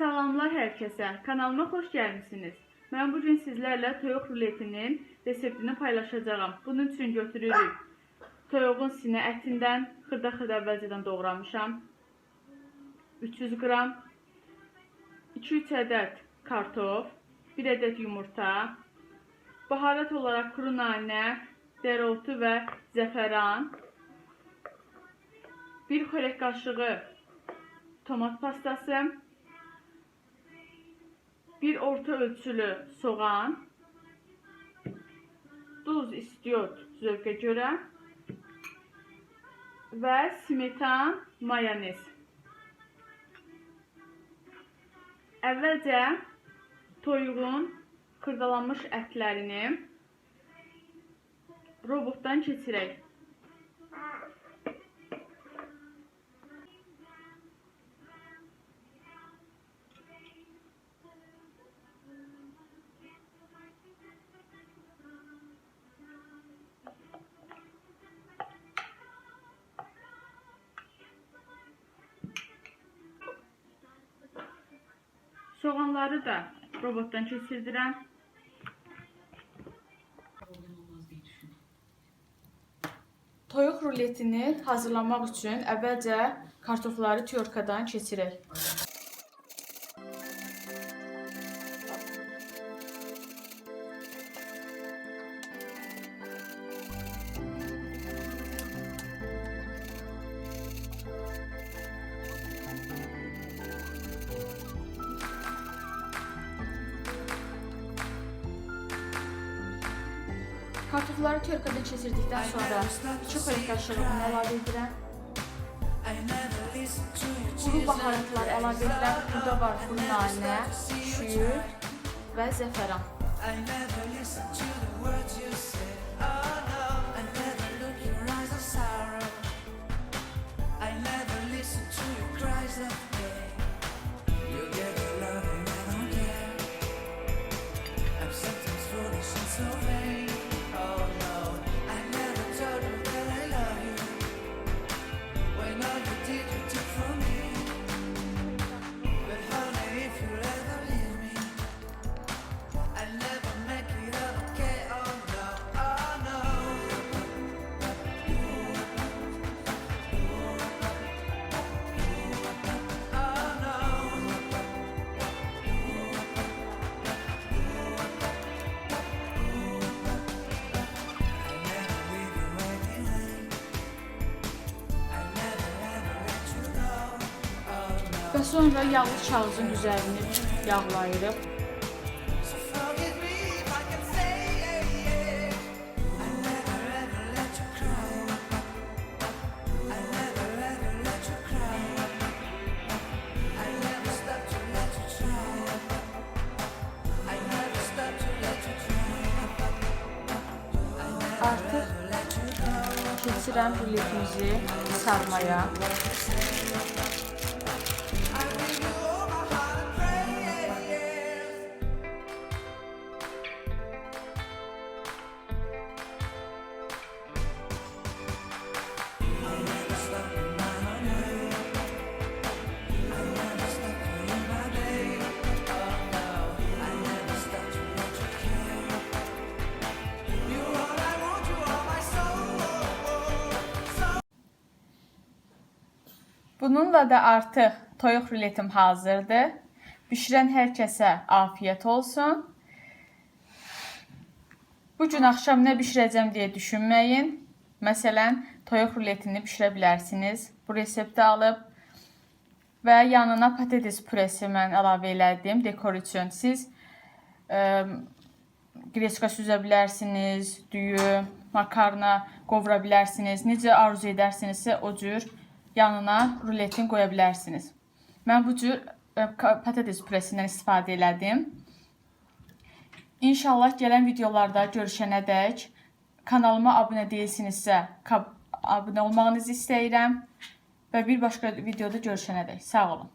Salamlar hər kəsə. Kanalıma xoş gəlmisiniz. Mən bu gün sizlərlə toyuq ruletinin reseptini paylaşacağam. Bunun üçün götürürük. Toyuğun sinə ətindən xırda-xırda əvvəlcədən doğramışam. 300 qram 2-3 ədəd kartof, 1 ədəd yumurta, baharat olaraq kuru nanə, dereotu və zəfəran, 1 xörək qaşığı tomat pastası, bir orta ölçülü soğan, duz istiyor zövqə görə və smetan, mayonez. Əvvəlcə toyuğun xırdalanmış ətlərini robotdan keçirək. Soğanları da robotdan keçirdirəm. Toyuq ruletini hazırlamaq üçün əvvəlcə kartofları tyorkadan keçirək. Kartofları tyorkadan keçirdikdən sonra 2 xörək qaşığı un əlavə edirəm. Quru baharatlar əlavə edirəm. Burada var kuru nanə, şüyüd və zəfəran. Və sonra yağlı kağızın üzərini yağlayırıq. So forgive me if I Bununla da artıq toyuq ruletim hazırdır. Bişirən hər kəsə afiyet olsun. Bu gün axşam nə bişirəcəm deyə düşünməyin. Məsələn, toyuq ruletini bişirə bilərsiniz. Bu resepti alıb və yanına patates püresi mən əlavə elədim dekor üçün. Siz ə, greçka süzə bilərsiniz, düyü, makarna qovura bilərsiniz. Necə arzu edərsinizsə o cür yanına ruletin qoya bilərsiniz. Mən bu cür ka- patates püresindən istifadə elədim. İnşallah gələn videolarda görüşənədək kanalıma abunə deyilsinizsə, abunə olmağınızı istəyirəm və bir başqa videoda görüşənədək. Sağ olun.